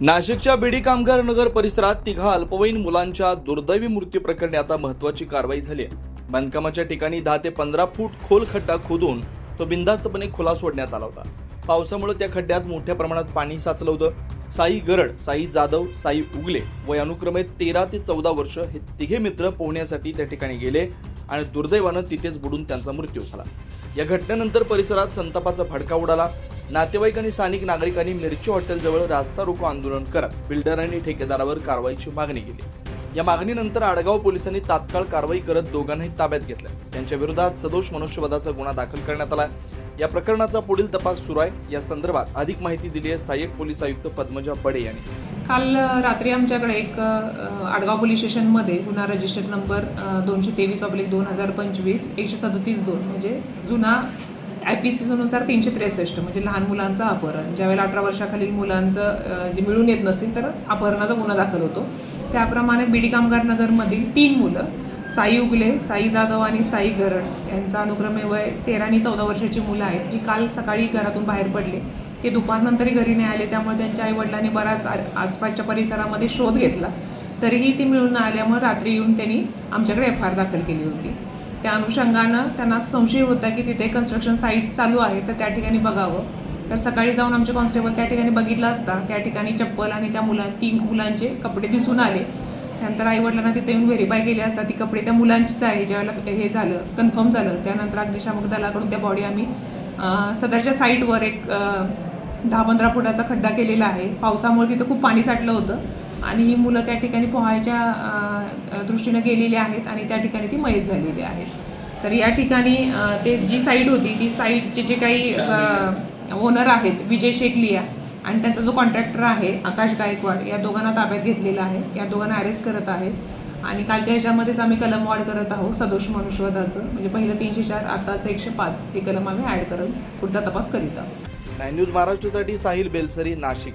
नाशिकच्या बीडी कामगार नगर परिसरात तिघा अल्पवयीन मुलांच्या दुर्दैवी मृत्यू प्रकरणी आता महत्वाची कारवाई झाली आहे बांधकामाच्या ठिकाणी दहा ते पंधरा फूट खोल खड्डा खोदून तो बिंदास्तपणे खुला सोडण्यात आला होता. पावसामुळे त्या खड्ड्यात मोठ्या प्रमाणात पाणी साचलं होतं. साई गरड साई जाधव साई उगले वय अनुक्रमे तेरा ते चौदा वर्ष हे तिघे मित्र पोहण्यासाठी त्या ठिकाणी गेले आणि दुर्दैवानं तिथेच बुडून त्यांचा मृत्यू झाला. या घटनेनंतर परिसरात संतापाचा फडका उडाला. नातेवाईक आणि स्थानिक नागरिकांनी मिरची हॉटेलजवळ रास्ता रोको आंदोलन करत बिल्डर आणि ठेकेदारावर कारवाईची मागणी केली. या मागणीनंतर आडगाव पोलिसांनी तात्काळ कारवाई करत दोघांनाही ताब्यात घेतलं. त्यांच्या विरोधात सदोष मनुष्यवधाचा गुन्हा दाखल करण्यात आला. या प्रकरणाचा पुढील तपास सुरू आहे. या संदर्भात अधिक माहिती दिली आहे सहाय्यक पोलीस आयुक्त पद्मजा बडे यांनी. काल रात्री आमच्याकडे एक आडगाव पोलीस स्टेशनमध्ये गुन्हा रजिस्टर्ड नंबर दोनशे तेवीस ऑब्लिक दोन हजार पंचवीस एकशे सदतीस दोन म्हणजे जुना आय पी सीनुसार तीनशे त्रेसष्ट म्हणजे लहान मुलांचं अपहरण. ज्यावेळेला अठरा वर्षाखालील मुलांचं जे मिळून येत नसतील तर अपहरणाचा गुन्हा दाखल होतो. त्याप्रमाणे बीडी कामगार नगरमधील तीन मुलं साई उगले साई जाधव आणि साई घरण यांचा अनुक्रमे वय तेरा आणि चौदा वर्षाची मुलं आहेत. जी काल सकाळी घरातून बाहेर पडले. ते दुपारनंतरही घरी नाही आले त्यामुळे त्यांच्या आईवडिलांनी बराच आसपासच्या परिसरामध्ये शोध घेतला. तरीही ती मिळून आल्यामुळे रात्री येऊन त्यांनी आमच्याकडे एफ आय आर दाखल केली होती. त्या अनुषंगानं त्यांना संशय होता की तिथे कन्स्ट्रक्शन साईट चालू आहे तर त्या ठिकाणी बघावं. तर सकाळी जाऊन आमचे कॉन्स्टेबल त्या ठिकाणी बघितलं असता त्या ठिकाणी चप्पल आणि त्या मुला तीन मुलांचे कपडे दिसून आले. त्यानंतर आईवडिलांना तिथे येऊन व्हेरीफाय केले असता ती कपडे त्या मुलांचीच आहे ज्यावेळेला हे झालं कन्फर्म झालं. त्यानंतर अग्निशामक दलाकडून त्या बॉडी आम्ही सदरच्या साईटवर एक दहा पंधरा फुटाचा खड्डा केलेला आहे. पावसामुळे तिथं खूप पाणी साठलं होतं. आणि ही मुलं त्या ठिकाणी पोहायच्या दृष्टीनं गेलेली आहेत आणि त्या ठिकाणी ती मयत झालेली आहेत. तर या ठिकाणी ते जी साईड होती ती साईडचे जे काही ओनर आहेत विजय शेखलिया आणि त्यांचा जो कॉन्ट्रॅक्टर आहे आकाश गायकवाड या दोघांना ताब्यात घेतलेला आहे. या दोघांना अरेस्ट करत आहेत. आणि कालच्या ह्याच्यामध्येच आम्ही कलम वाढ करत आहोत सदोष मनुष्यवधाचं. म्हणजे पहिलं तीनशे चार आताचं एकशे पाच हे कलम आम्ही ॲड करत पुढचा तपास करीत आहोत. नाईन न्यूज महाराष्ट्रसाठी साहिल बेलसरी नाशिक.